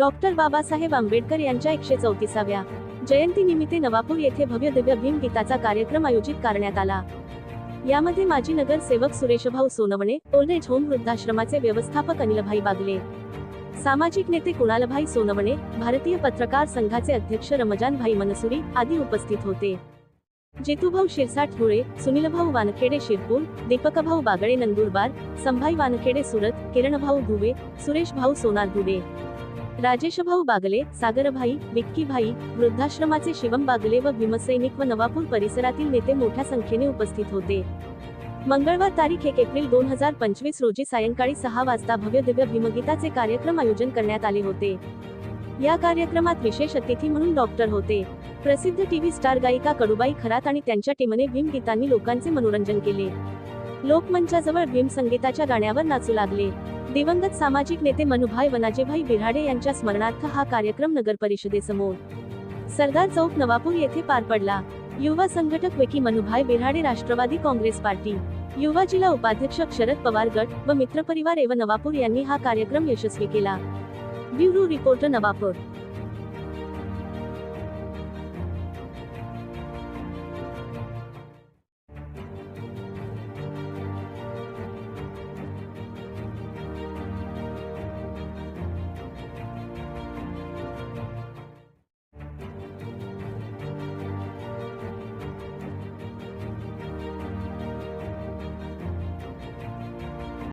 Doctor Babasaheb Ambedkar यांच्या एकशे चौतीसाव्या जयंतीनिमित्त नवापूर येथे भव्य दिव्य भीम गीताचा कार्यक्रम आयोजित करण्यात आला. यामध्ये माजी नगरसेवक Sureshbhau Sonawane old age home वृद्धाश्रमाचे व्यवस्थापक अनिलभाई बागले सामाजिक नेते कुणालभाई सोनवणे भारतीय पत्रकार संघाचे अध्यक्ष रमजानभाई मनसुरी आदी उपस्थित होते. जितूभाऊ शिरसाट धुळे सुनीलभाऊ वानखेडे शिरपूर दीपकभाऊ बागळे नंदुरबार संभाई वानखेडे सुरत किरणभाऊ धुवे सुरेशभाऊ सोनार धुवे. राजेशभाऊ बागले सागरभाई विक्कीभाई वृद्धाश्रमाचे शिवम बागले व भीमसैनिक व नवापूर परिसरातील नेते मोठ्या संख्येने उपस्थित होते. मंगळवार तारीख एक एप्रिल दोन हजार पंचवीस रोजी सायंकाळी सहा वाजता भव्य दिव्य भीमगीताचे कार्यक्रम आयोजन करण्यात आले होते. या कार्यक्रमात विशेष अतिथी म्हणून डॉक्टर होते. प्रसिद्ध टीव्ही स्टार गायिका कडुबाई खरात आणि त्यांच्या टीमने भीमगीतांनी लोकांचे मनोरंजन केले. लोकमंचाजवळ भीम संगीताच्या गाण्यावर नाचू लागले. दिवंगत सामाजिक नेते मनुभाई वनाजेभाई बिराडे यांच्या स्मरणार्थ हा कार्यक्रम नगर परिषदेसमोर सरदार चौक नवापूर येथे पार पडला. युवा संघटक वेकी मनुभाई बिराडे राष्ट्रवादी काँग्रेस पार्टी. युवा जिल्हा उपाध्यक्ष शरद पवार गट व मित्रपरिवार एव नवापूर यांनी हा कार्यक्रम यशस्वी केला. Bureau reporter Navapur.